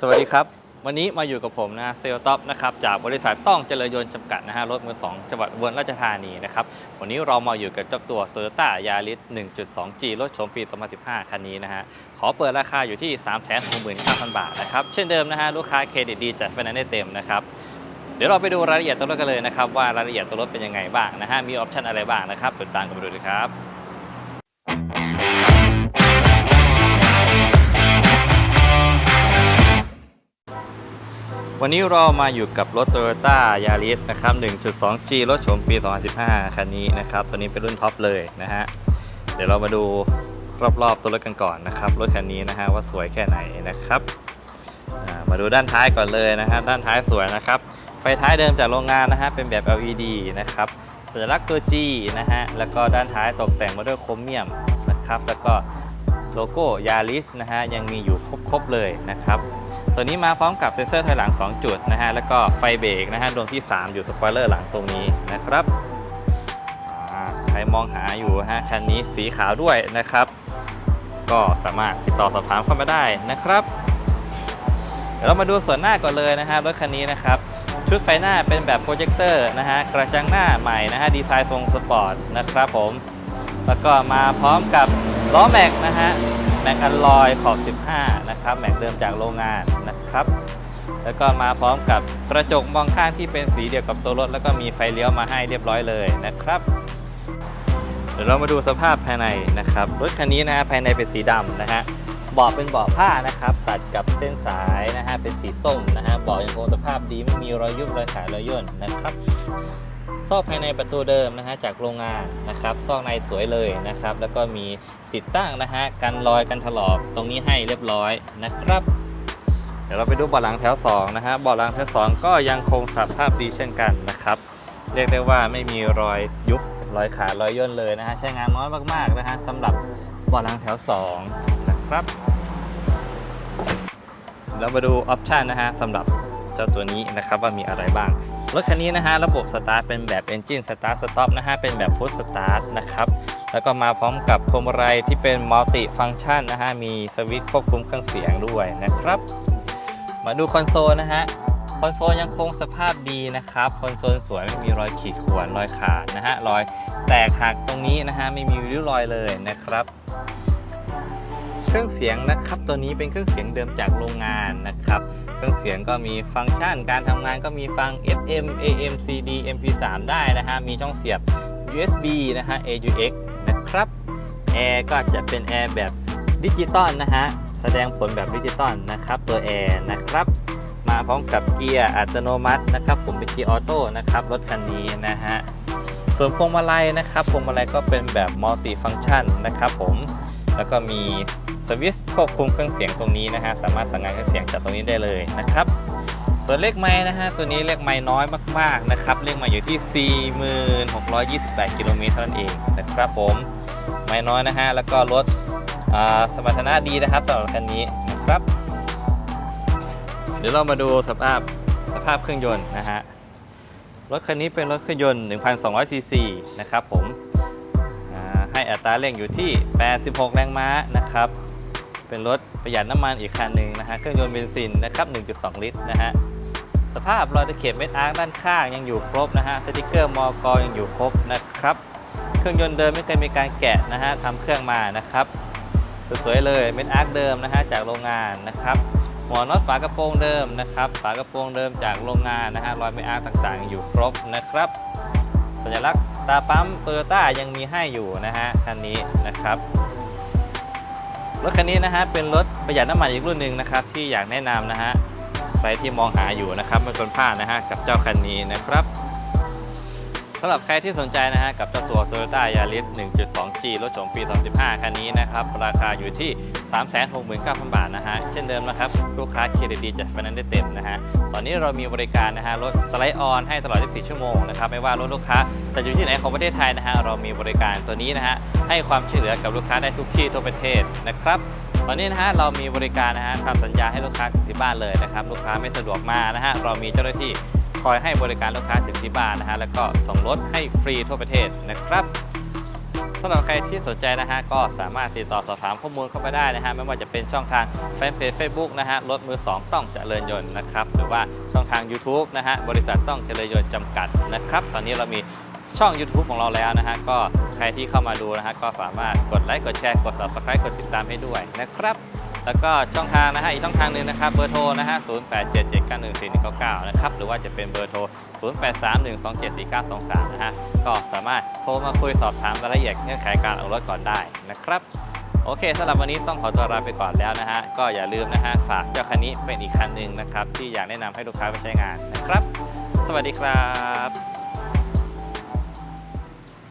สวัสดีครับ วันนี้มาอยู่กับผมนะเซลท็อปนะครับจากบริษัทต้องเจริญยนต์จำกัดนะฮะรถมือสองจังหวัดอุบลราชธานีนะครับวันนี้เรามาอยู่กับเจ้าตัว Toyota Yaris 1.2G รถโฉมปี 2015 คันนี้นะฮะขอเปิดราคาอยู่ที่ 369,000 บาทนะครับเช่นเดิมนะฮะลูกค้าเครดิตดีจัดไฟแนนซ์ได้เต็มนะครับเดี๋ยวเราไปดูรายละเอียดตัวรถกันเลยนะครับว่ารายละเอียดตัวรถเป็นยังไงบ้างนะฮะมีออปชันอะไรบ้างนะครับติดตามกันไปดูเลยครับ วันนี้เรามาอยู่กับรถ Toyota Yaris นะครับ 1.2G รถโฉมปี 2015 คันนี้นะครับ ตัวนี้เป็นรุ่นท็อปเลยนะฮะ เดี๋ยวเรามาดูรอบๆตัวรถกันก่อนนะครับ รถคันนี้นะฮะว่าสวยแค่ไหนนะครับ มาดูด้านท้ายก่อนเลยนะฮะ ด้านท้ายสวยนะครับ ไฟท้ายเดิมจากโรงงานนะฮะ เป็นแบบ LED นะครับ สัญลักษณ์ตัว G นะฮะ แล้วก็ด้านท้ายตกแต่งมาด้วยโครเมียมนะครับ แล้วก็โลโก้ Yaris นะฮะ ยังมีอยู่ครบๆเลยนะครับ ตัวนี้มาพร้อมกับเซ็นเซอร์ถอยหลัง 2 จุดนะฮะ แล้วก็ไฟเบรกนะฮะดวงที่ 3 อยู่สปอยเลอร์หลังตรงนี้นะครับใครมองหาอยู่ฮะคันนี้สีขาวด้วยนะครับ ก็สามารถติดต่อสอบถามเข้ามาได้นะครับเดี๋ยวเรามาดูส่วนหน้าก่อนเลยนะฮะรถคันนี้นะครับชุดไฟหน้าเป็นแบบโปรเจคเตอร์นะฮะกระจังหน้าใหม่นะฮะดีไซน์ทรงสปอร์ตนะครับผม แล้วก็มาพร้อมกับล้อแม็กนะฮะ แม็กอัลลอยขอบ 15 นะครับแม็กเดิมจากโรงงานนะครับ แล้วก็มาพร้อมกับกระจกมองข้างที่เป็นสีเดียวกับตัวรถ แล้วก็มีไฟเลี้ยวมาให้เรียบร้อยเลยนะครับ เดี๋ยวเรามาดูสภาพภายในนะครับรถคันนี้นะฮะภายในเป็นสีดำนะฮะเบาะเป็นเบาะผ้านะครับ ตัดกับเส้นสายนะฮะเป็นสีส้มนะฮะเบาะยังคงสภาพดีไม่มีรอยยุบรอยขาดรอยย่นนะครับ ซอกภายในประตูเดิมนะฮะจากโรงงานนะครับซอกในสวยเลยนะครับ แล้วก็มีติดตั้งนะฮะกันรอยกันถลอกตรงนี้ให้เรียบร้อยนะครับ เดี๋ยวเราไปดูเบาะหลังแถว2นะฮะเบาะหลังแถว2ก็ยังคงสภาพดีเช่นกันนะครับ เรียกได้ว่าไม่มีรอยยุบรอยขาดรอยย่นเลยนะฮะใช้งานน้อยมากๆนะฮะสำหรับเบาะหลังแถว2นะครับเรามาดูออปชันนะฮะสำหรับเจ้าตัวนี้นะครับว่ามีอะไรบ้าง รถคันนี้นะฮะระบบสตาร์ทเป็นแบบ Engine Start Stop นะฮะเป็นแบบ Push Start นะครับแล้วก็มาพร้อมกับพวงมาลัยที่เป็น Multi Function นะฮะมีสวิตช์ควบคุมเครื่องเสียงด้วยนะครับ มาดูคอนโซลนะฮะคอนโซลยังคงสภาพดีนะครับคอนโซลสวยไม่มีรอยขีดข่วนรอยขาดนะฮะรอยแตกหักตรงนี้นะฮะไม่มีริ้วรอยเลยนะครับ เครื่องเสียงนะครับ ตัวนี้เป็นเครื่องเสียงเดิมจากโรงงานนะครับ เครื่องเสียงก็มีฟังก์ชันการทำงานก็มีฟัง FM AM CD MP3 ได้นะฮะ มีช่องเสียบ USB นะฮะ AUX นะครับ แอร์ก็จะเป็นแอร์แบบดิจิตอลนะฮะ แสดงผลแบบดิจิตอลนะครับ ตัวแอร์นะครับ มาพร้อมกับเกียร์อัตโนมัตินะครับ ผมเป็นเกียร์ออโต้นะครับ รถคันนี้นะฮะ ส่วนพวงมาลัยนะครับ พวงมาลัยก็เป็นแบบมัลติฟัง c t ชันนะครับผม แล้วก็มี สวิตช์ควบคุมเครื่องเสียงตรงนี้นะฮะสามารถสั่งงานเครื่องเสียงจากตรงนี้ได้เลยนะครับส่วนเลขไม้นะฮะตัวนี้เลขไม้น้อยมากๆนะครับเลขไม้อยู่ที่ 4628กิโลเมตรเท่านั้นเองนะครับผมไม้น้อยนะฮะแล้วก็รถอ่าสมรรถนะดีนะครับสำหรับคันนี้นะครับ เดี๋ยวเรามาดูสภาพสภาพเครื่องยนต์นะฮะรถคันนี้เป็นรถเครื่องยนต์ 1,200ซีซีนะครับผม ให้อัตราเร่งอยู่ที่ 86 แรงม้านะครับ เป็นรถประหยัดน้ำมันอีกคันหนึ่งนะฮะ เครื่องยนต์เบนซินนะครับ 1.2 ลิตรนะฮะ สภาพรอยตะเข็บเม็ดอาร์ด้านข้างยังอยู่ครบนะฮะ สติกเกอร์มอกยังอยู่ครบนะครับ เครื่องยนต์เดิมไม่เคยมีการแกะนะฮะทำเครื่องมานะครับสวยๆเลยเม็ดอาร์เดิมนะฮะจากโรงงานนะครับหัวน็อตฝากระโปรงเดิมนะครับ ฝากระโปรงเดิมจากโรงงานนะฮะรอยไม่อาร์ต่างๆ อยู่ครบนะครับ สัญลักษณ์ ตาปั๊มโตโยต้ายังมีให้อยู่นะฮะคันนี้นะครับรถคันนี้นะฮะเป็นรถประหยัดน้ำมันอีกรุ่นหนึ่งนะครับ ที่อยากแนะนำนะฮะใครที่มองหาอยู่นะครับไม่ควรพลาดนะฮะกับเจ้าคันนี้นะครับำหรับใครที่สนใจนะฮะกับเจ้าตัว Toyota Yaris 1.2G รถโฉมปี 2015 คันนี้นะครับ ราคาอยู่ที่ 369,000 บาทนะฮะ เช่นเดิมนะครับ ลูกค้าเครดิตดีจัดไฟแนนซ์ได้เต็มนะฮะ ตอนนี้เรามีบริการนะฮะรถสไลด์ออนให้ตลอด 24 ชั่วโมงนะครับ ไม่ว่ารถลูกค้าจะอยู่ที่ไหนของประเทศไทยนะฮะเรามีบริการตัวนี้นะฮะให้ความช่วยเหลือกับลูกค้าได้ทุกที่ทั่วประเทศนะครับ ตอนนี้นะฮะเรามีบริการนะฮะทำสัญญาให้ลูกค้าถึงที่บ้านเลยนะครับ ลูกค้าไม่สะดวกมานะฮะเรามีเจ้าหน้าที่คอยให้บริการลูกค้าถึงที่บ้านนะฮะแล้วก็ส่งรถให้ฟรีทั่วประเทศนะครับสำหรับใครที่สนใจนะฮะก็สามารถติดต่อสอบถามข้อมูลเข้ามาได้นะฮะไม่ว่าจะเป็นช่องทางแฟนเพจ Facebook นะฮะรถมือ 2 ต้องเจริญยนต์นะครับหรือว่าช่องทาง YouTube นะฮะบริษัทต้องเจริญยนต์จำกัดนะครับ ตอนนี้เรามี ช่อง YouTube ของเราแล้วนะฮะ ก็ใครที่เข้ามาดูนะฮะ ก็สามารถกดไลค์กดแชร์กด Subscribe กดติดตามให้ด้วยนะครับ แล้วก็ช่องทางนะฮะอีกช่องทางหนึ่งนะครับเบอร์โทรนะฮะ 0877914199 นะครับ หรือว่าจะเป็นเบอร์โทร 0831274923 นะฮะ ก็สามารถโทรมาคุยสอบถามรายละเอียดเงื่อนไขการออกรถก่อนได้นะครับโอเคสำหรับวันนี้ต้องขอตัวลาไปก่อนแล้วนะฮะ ก็อย่าลืมนะฮะ ฝากเจ้าคันนี้เป็นอีกคันหนึ่งนะครับ ที่อยากแนะนำให้ลูกค้าไปใช้งานนะครับ สวัสดีครับ